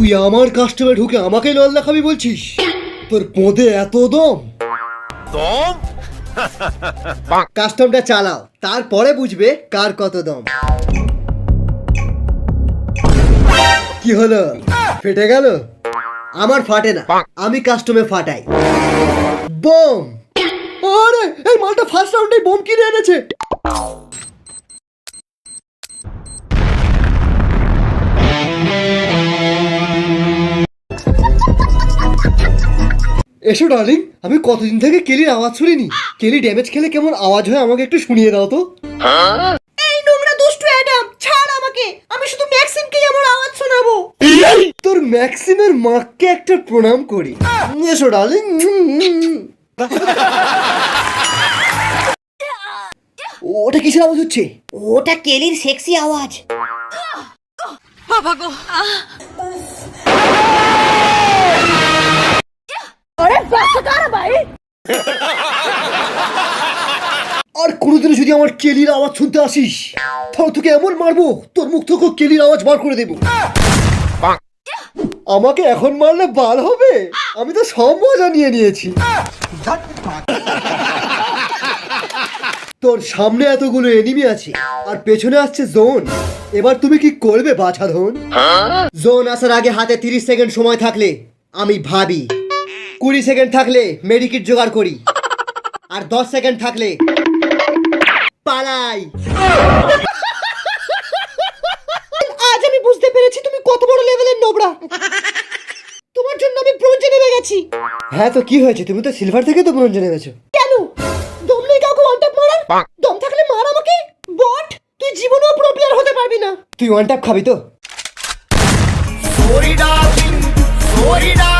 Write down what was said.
তুই আমার কাস্টমে ঢুকে আমাকে লল দেখাবি বলছিস? তোর পোঁদে এত দম? দম? কাস্টমটা চালাও তারপরে বুঝবে কার কত দম। কি হলো? ফেটে গেল? আমার ফাটে না আমি কাস্টমে ফাটাই। বোম! আরে এই মালটা ফার্স্ট রাউন্ডে বোম কিনে এনেছে। এসো ডার্লিং আমি কতদিন থেকে কেলির আওয়াজ শুনিনি। কেলি ড্যামেজ খেলে কেমন আওয়াজ হয় আমাকে একটু শুনিয়ে দাও তো। এই নোংরা দুষ্টু অ্যাডাম ছাড় আমাকে। আমি শুধু ম্যাক্সিমকেই আমার আওয়াজ শোনাবো। তোর ম্যাক্সিমের মাকে একটা প্রণাম করি। এসো ডার্লিং ওটা কিসের আওয়াজ হচ্ছে? ওটা কেলির সেক্সি আওয়াজ। আর কোনোদিনও যদি আমার কেলির আওয়াজ শুনতে আসিস, তাহলে তোকে এমন মারবো, তোর মুখ থেকে কেলির আওয়াজ বার করে দেবো। আমাকে এখন মারলে বাল হবে? আমি তো সব মজা নিয়ে নিয়েছি। তোর সামনে এতগুলো এনিমি আছে, আর পেছনে আসছে জোন। এবার তুমি কি করবে বাছাধন জোন আসার আগে হাতে তিরিশ সেকেন্ড সময় থাকলে আমি ভাবি। কুড়ি সেকেন্ড থাকলে মেডিকিট জোগাড় করি। আর দশ সেকেন্ড থাকলে পালাই। আজ আমি বুঝতে পেরেছি তুমি কত বড় লেভেলের নোবরা। তোমার জন্য আমি ব্রোঞ্জে নেমে গেছি। হ্যাঁ তো কি হয়েছে? তুমি তো সিলভার থেকে তো ব্রোঞ্জে নেমেছো। কেন? দম নেই কাউকে ওয়ান ট্যাপ মারার? দম থাকলে মার আমাকে? বট তুই জীবনেও প্রো প্লেয়ার হতে পারবি না। তুই ওয়ান ট্যাপ খাবি তো। Sorry darling sorry darling